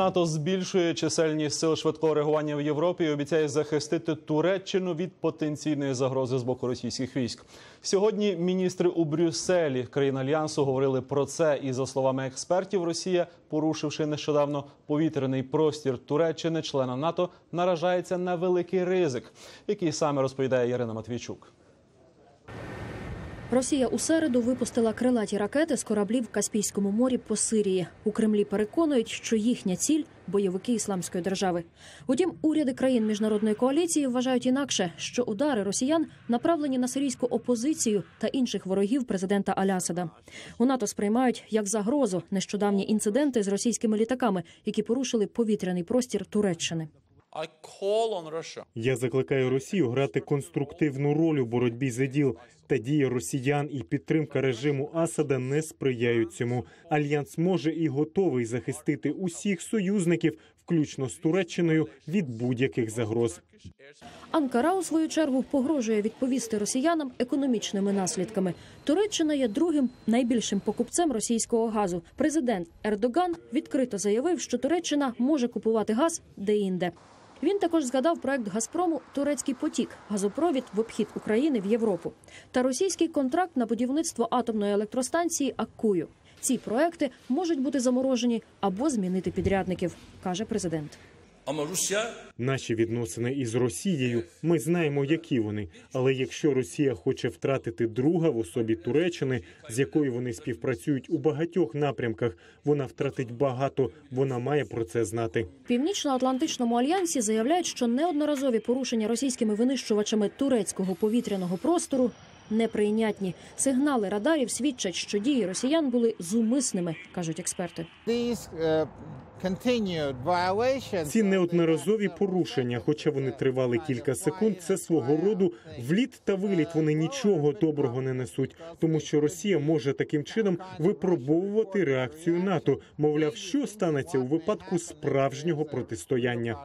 НАТО збільшує чисельність сил швидкого реагування в Європі і обіцяє захистити Туреччину від потенційної загрози з боку російських військ. Сьогодні міністри у Брюсселі країн альянсу говорили про це. І за словами експертів, Росія, порушивши нещодавно повітряний простір Туреччини, члена НАТО, наражається на великий ризик, який саме розповідає Ярина Матвійчук. Росія у середу випустила крилаті ракети з кораблів в Каспійському морі по Сирії. У Кремлі переконують, що їхня ціль бойовики ісламської держави. Утім, уряди країн міжнародної коаліції вважають інакше, що удари росіян направлені на сирійську опозицію та інших ворогів президента Алясада. У НАТО сприймають як загрозу нещодавні інциденти з російськими літаками, які порушили повітряний простір Туреччини. I call Я закликаю Росію грати конструктивну роль у боротьбі за діл. Та дії росіян і підтримка режиму Асада не сприяють цьому. Альянс може і готовий захистити усіх союзників, включно з Туреччиною, від будь-яких загроз. Анкара у свою чергу погрожує відповісти росіянам економічними наслідками. Туреччина є другим найбільшим покупцем російського газу. Президент Ердоган відкрито заявив, що Туреччина може купувати газ де-інде. Він також згадав проект Газпрому Турецький потік газопровід в обхід України в Європу та російський контракт на будівництво атомної електростанції Аккую. Ці проекти можуть бути заморожені або змінити підрядників, каже президент. Наші відносини із Росією ми знаємо, які вони. Але якщо Росія хоче втратити друга в особі Туреччини, з якою вони співпрацюють у багатьох напрямках, вона втратить багато. Вона має про це знати. В Північно-Атлантичному альянсі заявляють, що неодноразові порушення російськими винищувачами турецького повітряного простору неприйнятні. Сигнали радарів свідчать, що дії росіян були зумисними, кажуть експерти. These continued violations Ці неодноразові порушення, хоча вони тривали кілька секунд, це свого роду вліт та виліт. Вони нічого доброго не несуть, тому що Росія може таким чином випробовувати реакцію НАТО. Мовляв, що станеться у випадку справжнього протистояння.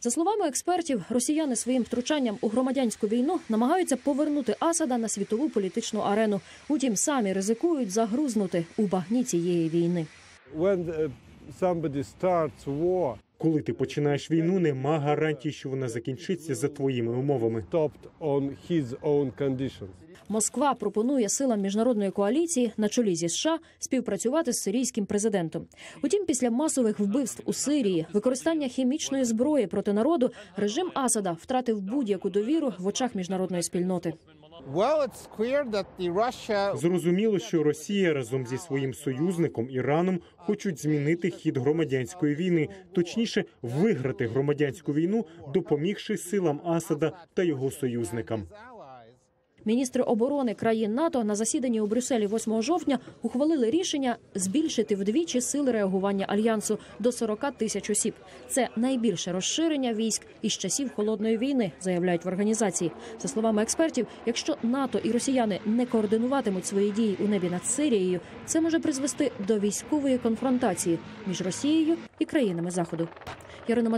За словами експертів, росіяни своїм втручанням у громадянську війну намагаються повернути Асада на світову політичну арену. Утім, самі ризикують загрузнути у багні цієї війни. When somebody starts war Коли ти починаєш війну, нема гарантій, що вона закінчиться за твоїми умовами. Москва пропонує силам міжнародної коаліції на чолі зі США співпрацювати з сирійським президентом. Утім, після масових вбивств у Сирії, використання хімічної зброї проти народу, режим Асада втратив будь-яку довіру в очах міжнародної спільноти. Зрозуміло, що Росія разом зі своїм союзником Іраном хочуть змінити хід громадянської війни, точніше, виграти громадянську війну, допомігши силам Асада та його союзникам. Міністри оборони країн НАТО на засіданні у Брюсселі 8 жовтня ухвалили рішення збільшити вдвічі сили реагування альянсу до 40 тисяч осіб. Це найбільше розширення військ із часів холодної війни, заявляють в організації. За словами експертів, якщо НАТО і росіяни не координуватимуть свої дії у небі над Сирією, це може призвести до військової конфронтації між Росією і країнами Заходу. Ярина